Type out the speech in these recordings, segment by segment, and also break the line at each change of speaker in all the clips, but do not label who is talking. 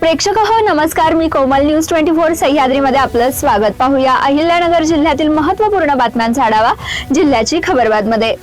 प्रेक्षक हो नमस्कार. मी कोमल न्यूज ट्वेंटी फोर सह्याद्रीमध्ये आपलं स्वागत. पाहूया अहिल्यानगर जिल्ह्यातील महत्त्वपूर्ण बातम्यांचा आढावा जिल्ह्याची खबरबातमध्ये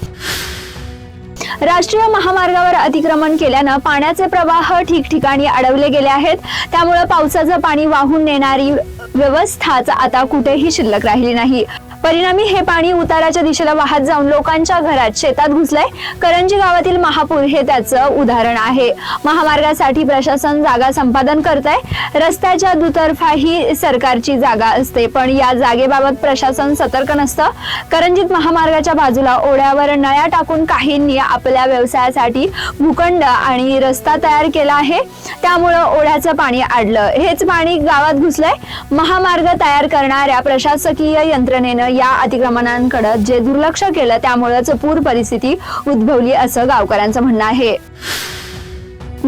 राष्ट्रीय महामार्गावर अतिक्रमण केल्यानं पाण्याचे प्रवाह ठिकठिकाणी अडवले गेले आहेत. त्यामुळे पावसाचं पाणी वाहून नेणारी व्यवस्थाच आता कुठेही शिल्लक राहिली नाही. परिणामी हे पाणी उताराच्या दिशेला वाहत जाऊन लोकांच्या घरात शेतात घुसलंय. करंजी गावातील महापूर हे त्याचं उदाहरण आहे. महामार्गासाठी प्रशासन जागा संपादन करत आहे रस्त्याच्या दुतर्फा ही सरकारची जागा असते पण या जागेबाबत प्रशासन सतर्क नसतं. करंजीत महामार्गाच्या बाजूला ओढ्यावर नळ्या टाकून काहींनी आपल्या व्यवसायासाठी भूखंड आणि रस्ता तयार केला आहे. त्यामुळं ओढ्याचं पाणी आडलं. हेच पाणी गावात घुसलंय. महामार्ग तयार करणाऱ्या प्रशासकीय यंत्रणेनं या अतिक्रमणांकडे जे दुर्लक्ष केलं त्यामुळेच पूर परिस्थिती उद्भवली असं गावकऱ्यांचं म्हणणं आहे.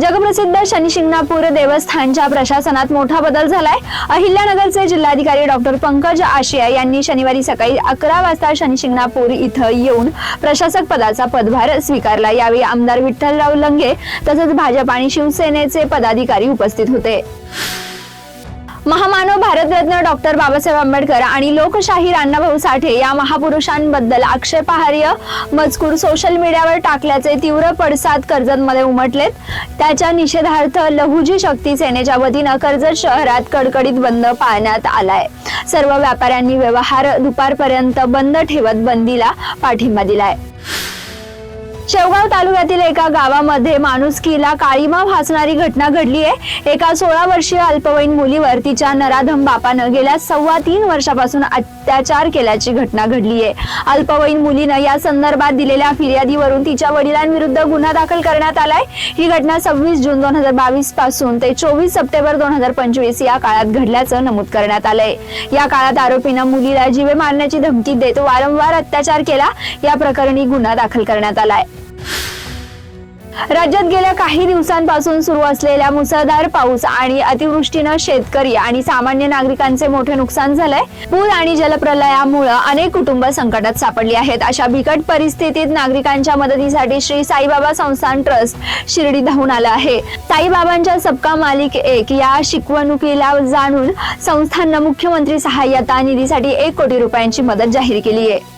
जगप्रसिद्ध शनिशिंगणापूर देवस्थानच्या प्रशासनात मोठा बदल झालाय. अहिल्यानगरचे जिल्हाधिकारी डॉक्टर पंकज आशिया यांनी शनिवारी सकाळी अकरा वाजता शनिशिंगणापूर इथं येऊन प्रशासक पदाचा पदभार स्वीकारला. यावेळी आमदार विठ्ठलराव लंगे तसंच भाजप आणि शिवसेनेचे पदाधिकारी उपस्थित होते. महामानव भारतरत्न डॉक्टर बाबासाहेब आंबेडकर आणि लोकशाहीर अण्णाभाऊ साठे या महापुरुषांबद्दल आक्षेपार्ह मजकूर सोशल मीडियावर टाकल्याचे तीव्र पडसाद कर्जतमध्ये उमटलेत. त्याच्या निषेधार्थ लहुजी शक्ती सेनेच्या वतीनं कर्जत शहरात कडकडीत बंद पाळण्यात आलाय. सर्व व्यापाऱ्यांनी व्यवहार दुपारपर्यंत बंद ठेवत बंदीला पाठिंबा दिलाय. शेवगाव तालुक्यातील एका गावामध्ये माणुसकीला काळीमा भासणारी घटना घडली आहे. एका सोळा वर्षीय अल्पवयीन मुलीवर तिच्या नराधम बापानं गेल्या सव्वा तीन वर्षापासून अत्याचार केल्याची घटना घडली आहे. अल्पवयीन मुलीनं या संदर्भात दिलेल्या फिर्यादीवरून तिच्या वडिलांविरुद्ध गुन्हा दाखल करण्यात आलाय. ही घटना सव्वीस जून दोन हजार बावीसपासून ते चोवीस सप्टेंबर दोन हजार पंचवीस या काळात घडल्याचं नमूद करण्यात आलंय. या काळात आरोपीनं मुलीला जीवे मारण्याची धमकी देत वारंवार अत्याचार केला. या प्रकरणी गुन्हा दाखल करण्यात आलाय. राज्यात गेल्या काही दिवसांपासून सुरू असलेल्या मुसळधार पाऊस आणि अतिवृष्टीनं शेतकरी आणि सामान्य नागरिकांचे मोठे नुकसान झालंय. पूर आणि जलप्रलयामुळे अनेक कुटुंब संकटात सापडली आहेत. अशा बिकट परिस्थितीत नागरिकांच्या मदतीसाठी श्री साईबाबा संस्थान ट्रस्ट शिर्डी धावून आलं आहे. साईबाबांच्या सबका मालिक एक या शिकवणुकीला जाणून संस्थाननं मुख्यमंत्री सहाय्यता निधीसाठी एक कोटी रुपयांची मदत जाहीर केली आहे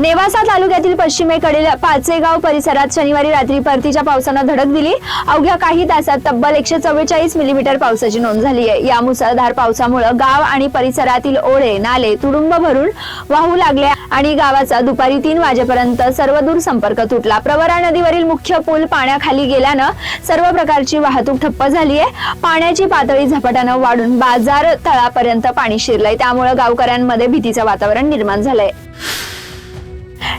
नेवासा तालुक्यातील पश्चिमेकडील पाचेगाव परिसरात शनिवारी रात्री परतीच्या पावसानं धडक दिली. अवघ्या काही तासात तब्बल एकशे चव्वेचाळीस मिलीमीटर पावसाची नोंद झाली आहे. या मुसळधार पावसामुळे गाव आणि परिसरातील ओढे नाले तुडुंब भरून वाहू लागले आणि गावाचा दुपारी तीन वाजेपर्यंत सर्वदूर संपर्क तुटला. प्रवरा नदीवरील मुख्य पूल पाण्याखाली गेल्यानं सर्व प्रकारची वाहतूक ठप्प झाली आहे. पाण्याची पातळी झपाट्यानं वाढून बाजार तळापर्यंत पाणी शिरलंय. त्यामुळे गावकऱ्यांमध्ये भीतीचं वातावरण निर्माण झालंय.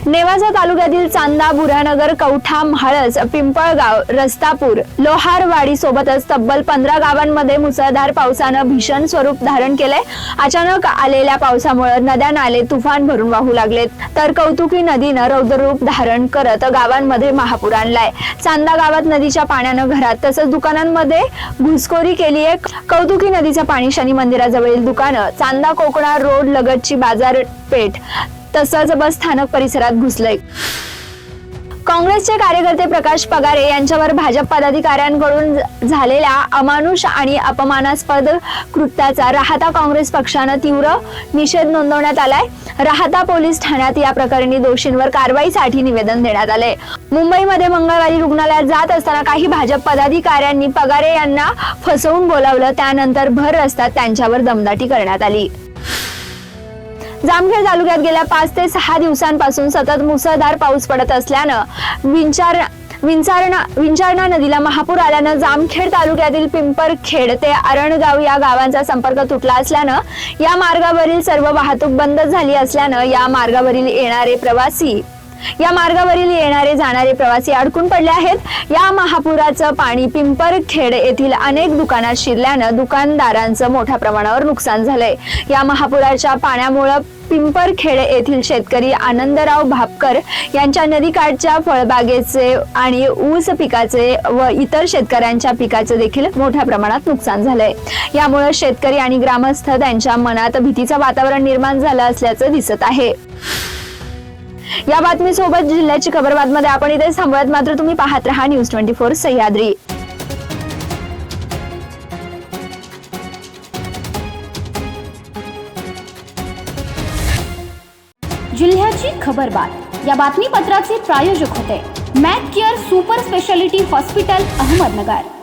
नेवासा तालुक्यातील चांदा बुरानगर कवठा म्हाळस पिंपळगाव रस्तापूर लोहारवाडी सोबतच तब्बल पंधरा गावांमध्ये मुसळधार पावसानं भीषण स्वरूप धारण केलंय. अचानक आलेल्या पावसामुळे नद्या नाले तुफान भरून वाहू लागलेत. तर कौतुकी नदीनं रौद्ररूप धारण करत गावांमध्ये महापूर आणलाय. चांदा गावात नदीच्या पाण्यानं घरात तसंच दुकानांमध्ये घुसखोरी केली आहे कौतुकी नदीचं पाणी शनी मंदिराजवळील दुकानं चांदा कोकणा रोड लगतची बाजारपेठ तसंच बस स्थानक परिसरात घुसलंय. काँग्रेसचे कार्यकर्ते प्रकाश पगारे यांच्यावर भाजप पदाधिकाऱ्यांकडून झालेल्या अमानुष आणि अपमानास्पद कृत्याचा राहता काँग्रेस पक्षानं तीव्र निषेध नोंदवण्यात आलाय. राहता पोलीस ठाण्यात या प्रकरणी दोषींवर कारवाईसाठी निवेदन देण्यात आलंय. मुंबईमध्ये मंगळवारी रुग्णालयात जात असताना काही भाजप पदाधिकाऱ्यांनी पगारे यांना फसवून बोलावलं त्यानंतर भर रस्त्यात त्यांच्यावर दमदाटी करण्यात आली. जामखेड तालुक्यात गेल्या पाच ते सहा दिवसांपासून सतत मुसळधार पाऊस पडत असल्यानं विंचार विंचारणा विंचारणा नदीला महापूर आल्यानं जामखेड तालुक्यातील पिंपरखेड ते अरणगाव या गावांचा संपर्क तुटला असल्यानं या मार्गावरील सर्व वाहतूक बंद झाली असल्यानं या मार्गावरील येणारे प्रवासी या मार्गावरील येणारे जाणारे प्रवासी अडकून पडले आहेत. या महापुराचं पाणी पिंपरखेड येथील अनेक दुकानात शिरल्यानं दुकानदारांचं मोठ्या प्रमाणावर नुकसान झालंय. या महापुराच्या पाण्यामुळं पिंपरखेड येथील शेतकरी आनंदराव भापकर यांच्या नदीकाठच्या फळबागेचे आणि ऊस पिकाचे व इतर शेतकऱ्यांच्या पिकाचे देखील मोठ्या प्रमाणात नुकसान झालंय. यामुळे शेतकरी आणि ग्रामस्थ त्यांच्या मनात भीतीचं वातावरण निर्माण झालं असल्याचं दिसत आहे. या बातमीसोबत जिल्ह्याची खबरमध्ये आपण इथे थांबवत मात्र तुम्ही पाहत रहा न्यूज ट्वेंटी फोर सह्याद्री.
जिल्ह्याची खबरबात या बातमीपत्राचे प्रायोजक होते. Mac care super speciality hospital Ahmednagar.